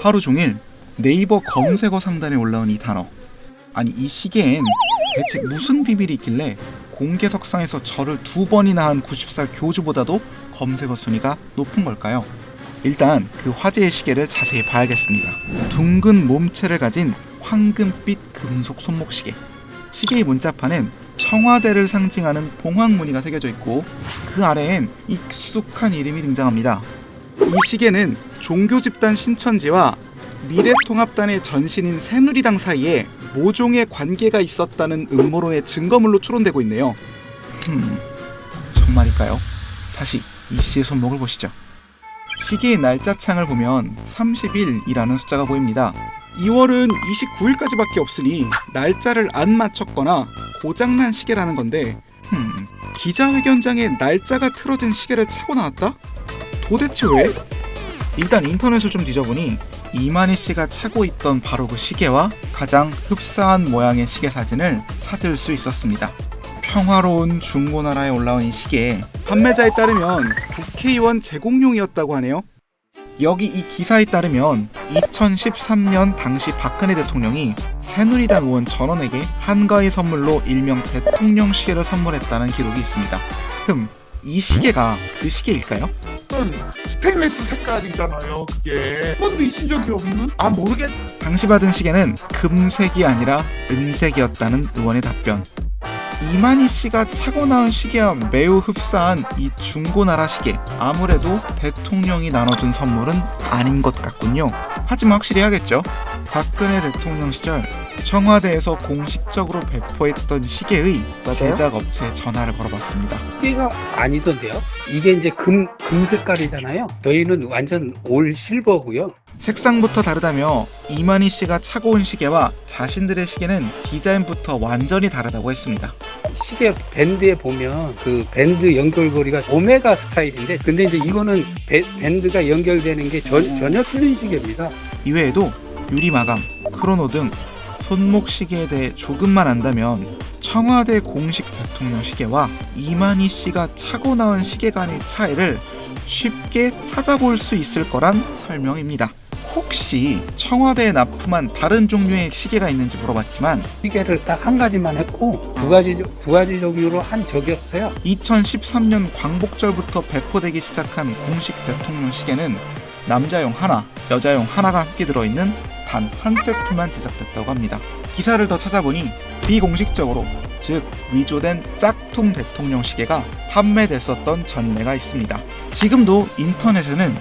하루 종일 네이버 검색어 상단에 올라온 이 단어. 아니 이 시계엔 대체 무슨 비밀이 있길래 공개석상에서 절을 두 번이나 한 90살 교주보다도 검색어 순위가 높은 걸까요? 일단 그 화제의 시계를 자세히 봐야겠습니다. 둥근 몸체를 가진 황금빛 금속 손목 시계. 시계의 문자판엔 청와대를 상징하는 봉황 무늬가 새겨져 있고 그 아래엔 익숙한 이름이 등장합니다. 이 시계는 종교 집단 신천지와 미래통합단의 전신인 새누리당 사이에 모종의 관계가 있었다는 음모론의 증거물로 추론되고 있네요. 흠, 정말일까요? 다시 이 씨의 손목을 보시죠. 시계의 날짜창을 보면 30일이라는 숫자가 보입니다. 2월은 29일까지밖에 없으니 날짜를 안 맞췄거나 고장난 시계라는 건데 흠, 기자회견장에 날짜가 틀어진 시계를 차고 나왔다? 도대체 왜? 일단 인터넷을 좀 뒤져보니 이만희 씨가 차고 있던 바로 그 시계와 가장 흡사한 모양의 시계 사진을 찾을 수 있었습니다. 평화로운 중고나라에 올라온 이 시계 판매자에 따르면 국회의원 제공용이었다고 하네요. 여기 이 기사에 따르면 2013년 당시 박근혜 대통령이 새누리당 의원 전원에게 한가위 선물로 일명 대통령 시계를 선물했다는 기록이 있습니다. 흠, 이 시계가 그 시계일까요? 은 스테인레스 색깔이잖아요. 그게 한 번도 있은 적이 없는? 아 모르겠. 당시 받은 시계는 금색이 아니라 은색이었다는 의원의 답변. 이만희 씨가 차고 나온 시계와 매우 흡사한 이 중고나라 시계. 아무래도 대통령이 나눠준 선물은 아닌 것 같군요. 하지만 확실히 하겠죠. 박근혜 대통령 시절 청와대에서 공식적으로 배포했던 시계의 제작 업체에 전화를 걸어봤습니다. 시계가 아니던데요. 이게 이제 금, 금 색깔이잖아요. 저희는 완전 올 실버고요. 색상부터 다르다며 이만희 씨가 차고 온 시계와 자신들의 시계는 디자인부터 완전히 다르다고 했습니다. 시계 밴드에 보면 그 밴드 연결고리가 오메가 스타일인데 근데 이제 이거는 배- 밴드가 연결되는 게 전, 전혀 틀린 시계입니다. 이외에도 유리 마감, 크로노 등 손목 시계에 대해 조금만 안다면 청와대 공식 대통령 시계와 이만희 씨가 차고 나온 시계 간의 차이를 쉽게 찾아볼 수 있을 거란 설명입니다. 혹시 청와대에 납품한 다른 종류의 시계가 있는지 물어봤지만 시계를 딱 한 가지만 했고 두 가지 두 가지 종류로 한 적이 없어요. 2013년 광복절부터 배포되기 시작한 공식 대통령 시계는 남자용 하나, 여자용 하나가 함께 들어있는 단 한 세트만 제작됐다고 합니다. 기사를 더 찾아보니 비공식적으로 즉 위조된 짝퉁 대통령 시계가 판매됐었던 전례가 있습니다. 지금도 인터넷에는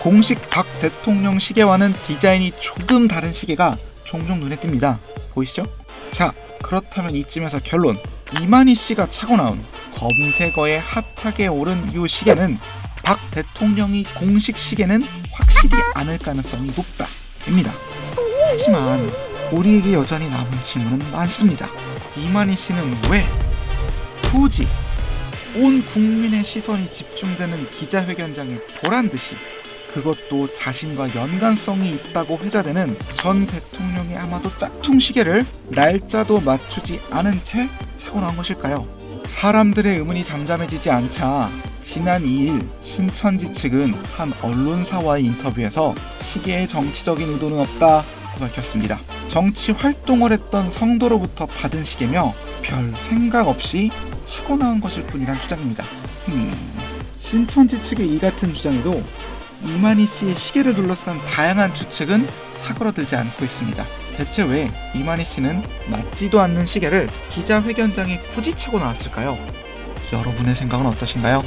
공식 박 대통령 시계와는 디자인이 조금 다른 시계가 종종 눈에 띕니다. 보이시죠? 자, 그렇다면 이쯤에서 결론. 이만희 씨가 차고 나온 검색어에 핫하게 오른 이 시계는 박 대통령이 공식 시계는 확실히 않을 가능성이 높다 입니다. 하지만 우리에게 여전히 남은 질문은 많습니다. 이만희 씨는 왜 굳이 온 국민의 시선이 집중되는 기자회견장에 보란 듯이 그것도 자신과 연관성이 있다고 회자되는 전 대통령의 아마도 짝퉁 시계를 날짜도 맞추지 않은 채 차고 나온 것일까요? 사람들의 의문이 잠잠해지지 않자 지난 2일 신천지 측은 한 언론사와의 인터뷰에서 시계에 정치적인 의도는 없다고 밝혔습니다. 정치 활동을 했던 성도로부터 받은 시계며 별 생각 없이 차고 나온 것일 뿐이란 주장입니다. 음, 신천지 측의 이 같은 주장에도 이만희 씨의 시계를 둘러싼 다양한 추측은 사그러들지 않고 있습니다. 대체 왜 이만희 씨는 맞지도 않는 시계를 기자회견장에 굳이 차고 나왔을까요? 여러분의 생각은 어떠신가요?